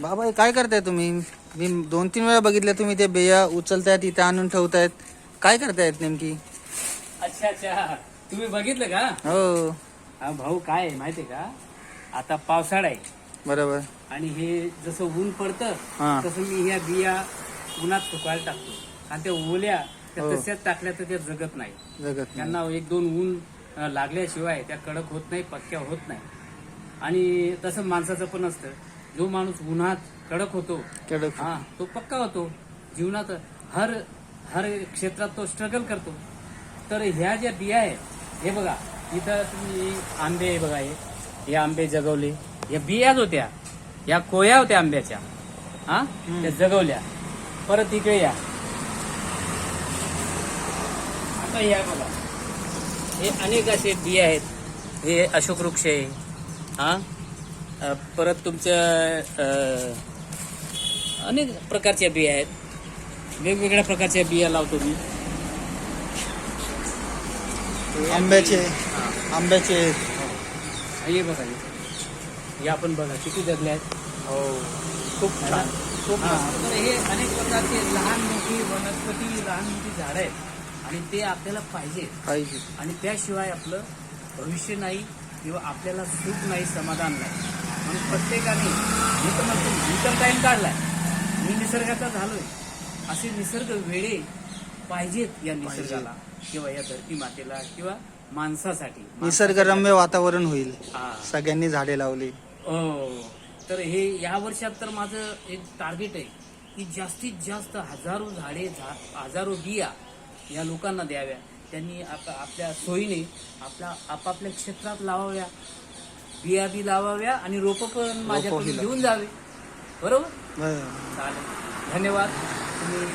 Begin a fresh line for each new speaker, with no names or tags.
बाबा हे काय करताय तुम्ही? मी दोन तीन वेळा बघितलं तुम्ही ते बिया उचलतायत इथे आणून ठेवतायत. काय करतायत नेमकी?
अच्छा अच्छा. तुम्ही बघितलं का?
हो.
हा भाऊ काय आहे माहितीये का? आता पावसाळा आहे.
बरोबर.
आणि हे जसं ऊन पडतं
हा.
तसं मी ह्या बिया उन्हात सुकायला टाकतो. आणि त्या ओल्या त्या
हो.
तशाच टाकल्या तर त्या जगत नाही.
जगत नाही.
त्यांना एक दोन ऊन अं, लागल्याशिवाय त्या कडक होत नाही पक्क्या होत नाही. आणि तसं माणसाचं पण असतं. जो माणूस उन्हात कडक होतो
कडक
हा तो पक्का होतो. जीवनात हर हर क्षेत्रात तो स्ट्रगल करतो. तर ह्या ज्या बिया आहेत हे बघा इथं तुम्ही आंबे आहे बघा हे. हे आंबे जगवले. या बियाच होत्या या कोया होत्या आंब्याच्या हा? त्या जगवल्या. परत इकडे या. आता ह्या बघा. हे अनेक असे बिया आहेत. हे अशोक वृक्ष आहे हा? परत तुमच्या अनेक प्रकारच्या बिया आहेत. वेगवेगळ्या प्रकारच्या बिया लावतो मी.
आंब्याचे आंब्याचे
हे. बघा हे. हे आपण बघा किती जगले आहेत.
हो. खूप छान. खूप
हा, हे अनेक प्रकारचे लहान मोठी वनस्पती लहान मोठी झाडं आहेत. आणि ते आपल्याला पाहिजे.
पाहिजे.
आणि त्याशिवाय आपलं भविष्य नाही किंवा आपल्याला सुख नाही समाधान नाही. म्हणून प्रत्येकाने मी तर म्हणतो मी तर टाइम काढलाय. मी निसर्गाचा झालोय. असे निसर्ग वेळे पाहिजेत या निसर्गाला किंवा या धरती मातेला किंवा माणसासाठी.
निसर्गरम्य वातावरण होईल. सगळ्यांनी झाडे लावली.
हो. तर हे या वर्षात तर माझं एक टार्गेट आहे की जास्तीत जास्त हजारो झाडे हजारो बिया या लोकांना द्याव्या. त्यांनी आप- आपल्या सोयीने आपल्या आपापल्या क्षेत्रात लावाव्या. बिया बी लावाव्या आणि रोपं पण माझ्याकडून. घेऊन जावे बरोबर
बरं.
चालेल धन्यवाद तुम्ही